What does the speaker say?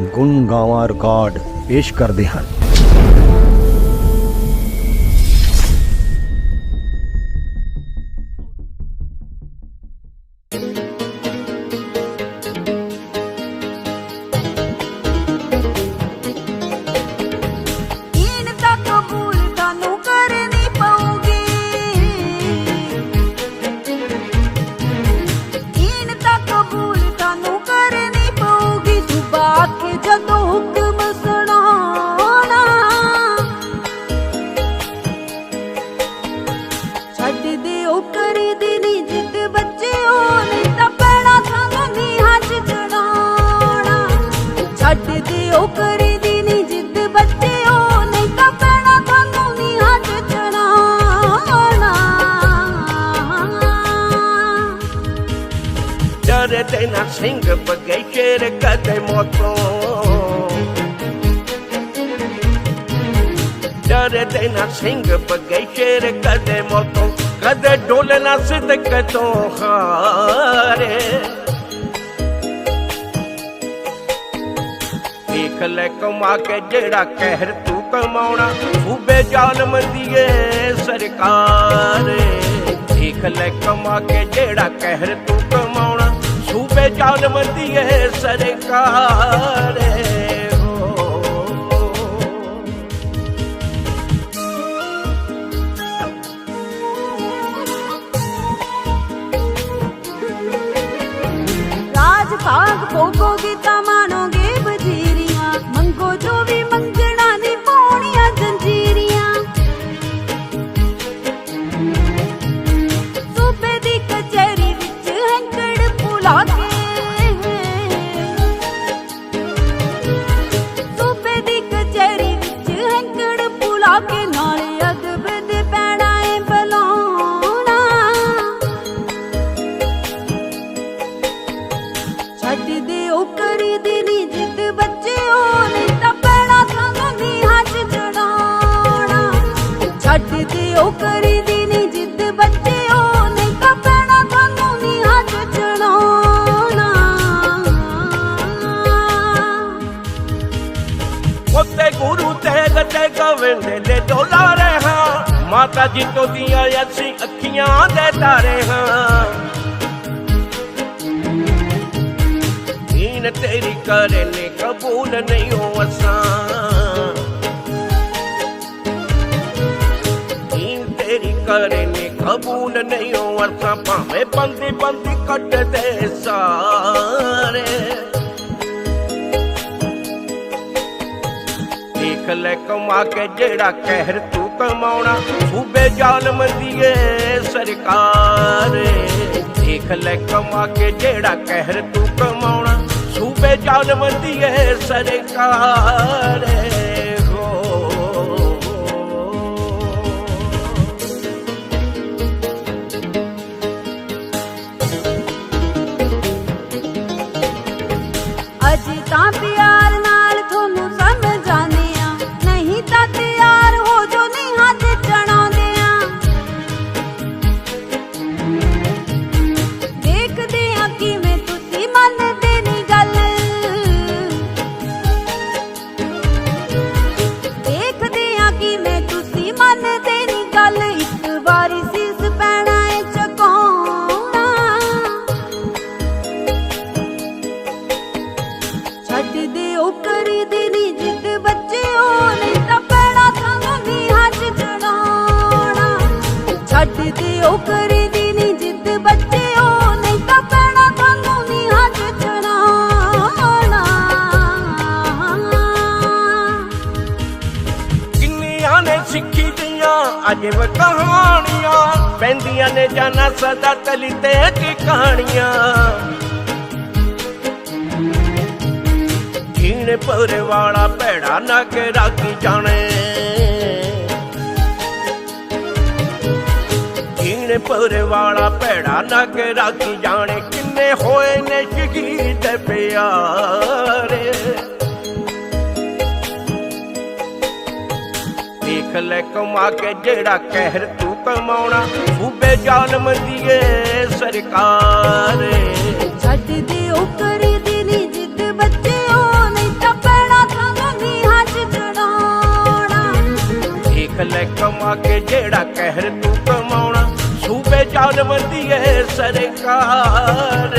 ਗੁਣ ਗਾਵਾਂ ਰਿਕਾਰਡ ਪੇਸ਼ ਕਰਦੇ ਹਨ। ਜਦੋਂ ਹੁਕਮ ਸੁਣਾਉਣਾ। ਛੱਡ ਦਿਓ ਕਰੀ ਦੀ ਨੀ ਜਿੱਦ ਬੱਚਿਓ ਨਹੀਂ ਤਾਂ ਪੈਣਾ ਤੁਹਾਨੂੰ ਨੀ ਹੱਜ ਜਣਾਉਣਾ ਛੱਡ ਦਿਓ ਕਰੀ ਦੀ ਜਿੱਦ ਬੱਚਿਓ ਨਹੀਂ ਤਾਂ ਪੈਣਾ ਤੁਹਾਨੂੰ ਨੀ ਹੱਜ ਜਣਾਉਣਾ ਡਰਦੇ ਨਾ ਸਿੰਘ ਬਗੇ ਕਦੇ ਮੋਤੋਂ ਡਰਦੇ ਨਾ ਸਿੰਘ ਬਗੇ ਸ਼ੇਰ ਕਦੇ ਮੋਤੋਂ, ਕਦੇ ਡੋਲੇ ਨਾ ਸਿਦਕ ਤੋਂ ਹਾਰੇ। ਦੇਖ ਲੈ ਕਮਾ ਕੇ ਜਿਹੜਾ ਕਹਿਰ ਤੂੰ ਕਮਾਉਣਾ, ਸੂਬੇ ਜ਼ਾਲਮ ਦੀਏ ਸਰਕਾਰ ਦੇਖ ਲੈ ਕਮਾ ਕੇ ਜਿਹੜਾ ਕਹਿਰ ਤੂੰ ਕਮਾਉਣਾ, ਸੂਬੇ ਜ਼ਾਲਮ ਦੀਏ ਸਰਕਾਰ ಸಾಗು ಹೋಗಿದ್ದ ਛੱਡ ਦਿਓ ਕਰੀ ਦੀ ਜਿੱਦ ਬੱਚਿਓ ਨਹੀਂ ਤਾਂ ਪੈਣਾ ਤੁਹਾਨੂੰ ਨੀ ਹੱਜ ਜੜਾਉਣਾ। ਛੱਡ ਦਿਓ ਕਰੀ ਦੀ ਜਿੱਦ ਬੱਚਿਓ ਨਹੀਂ ਤਾਂ ਪੈਣਾ ਤੁਹਾਨੂੰ ਨੀ ਹੱਜ ਜੜਾਉਣਾ। ਉੱਤੇ ਗੁਰੂ ਤੇਗ ਤੇ ਗਵਿੰਦੇ ਦੇ ਡੋਲਾਰੇ ਹਾਂ ਮਾਤਾ ਜੀ ਤੋਂ ਦੀਆਂ ਅਸੀਂ ਅੱਖੀਆਂ ਦੇ ਤਾਰੇ ਹਾਂ। ਤੇਰੀ ਕਰੇ ਨੇ ਕਬੂਲ ਨਹੀਂ ਹੋ ਅਸਾਂ। ਦੀਨ ਤੇਰੀ ਕਰੇ ਨੇ ਕਬੂਲ ਨਹੀਂ ਹੋ ਅਸਾਂ। ਭਾਵੇਂ ਬੰਦੀ ਬੰਦੀ ਕੱਟਦੇ ਸਾਰੇ। ਦੇਖ ਲੈ ਕਮਾ ਕੇ ਜਿਹੜਾ ਕਹਿਰ ਤੂੰ ਕਮਾਉਣਾ। ਸੂਬੇ ਜ਼ਾਲਮ ਦੀਏ ਸਰਕਾਰ ਦੇਖ ਲੈ ਕਮਾ ਕੇ ਜਿਹੜਾ ਕਹਿਰ ਤੂੰ ਕਮਾਉਣਾ। ਸੂਬੇ ਜ਼ਾਲਮ ਦੀਏ ਸਰਕਾਰ ਛੱਡ ਦਿਓ ਕਰੀ ਜਿੱਦ ਬੱਚਿਓ, ਨਹੀਂ ਤਾਂ ਪੈਣਾ ਤੁਹਾਨੂੰ ਨੀ ਹੱਜ ਜੜਾਉਣਾ ਕਿੰਨੀਆਂ ਨੇ ਸਿੱਖੀ ਦੀਆਂ ਅਜਬ ਕਹਾਣੀਆਂ ਪੈਂਦੀਆਂ ਨੇ ਜਾਨਾ ਸਦਾ ਤਲੀ ਤੇ ਕੀ ਕਹਾਣੀਆਂ। ਜੀਣ ਪਰ ਵਾਲਾ ਭੈੜਾ ਨਾ ਕੇ ਰਾਖੀ ਜਾਣੇ। ਤੇ ਪਰ ਵਾਲਾ ਭੈੜਾ ਨਗ ਰੱਖ ਜਾਣੇ। ਕਿੰਨੇ ਹੋਏ ਨੇ ਸ਼ਹੀਦ ਪਿਆਰੇ। ਦੇਖ ਲੈ ਕਮਾ ਕੇ ਜਿਹੜਾ ਕਹਿਰ ਤੂੰ ਕਮਾਉਣਾ। ਸੂਬੇ ਜ਼ਾਲਮ ਦੀਏ ਸਰਕਾਰ। ਛੱਡ ਕਮਾ ਕੇ ਜਿਹੜਾ ਕਹਿਰ ਚਾਲ ਹੈ ਸਰਕਾਰ